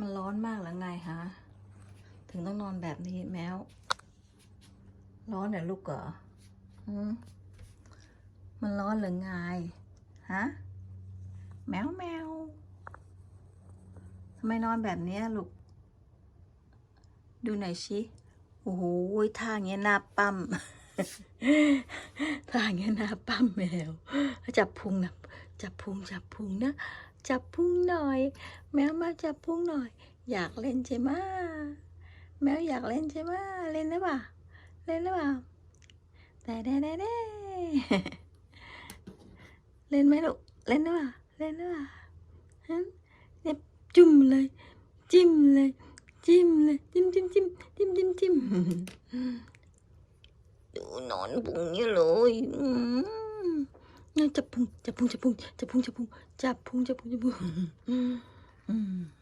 มันร้อนมากหรือไงฮะ ถึงต้องนอนแบบนี้แมว ร้อนเหรอลูกเหรอมันร้อนหรือไง ฮะ แมวแมวทำไมนอนแบบนี้ลูก ดูหน่อยชิโอ้โหท่าเงี้ยหน้าปั้มท่าเงี้ยหน้าปั้มแมว จับพุงนะจับพุงจับพุงนะ จับพุงหน่อย แมวมาจับพุงหน่อย อยากเล่นใช่ไหมแมวอยากเล่นใช่ไหมเล่นหรือเปล่าเล่นหรือเปล่าแต่แด่แด่แด่เล่นไหมลูกเล่นหรือเปล่าเล่นหรือเปล่าฮะเนี่ยจุ่มเลย จิ้มเลย จิ้มเลย จิ้มจิ้มจิ้มจิ้มจิ้มจิ้มดูนอนพุงนี่เลยอืมเนี่ยจับพุงจับพุงจับพุงจับพุงจับพุงจับพุงจับพุงจับพุง 嗯。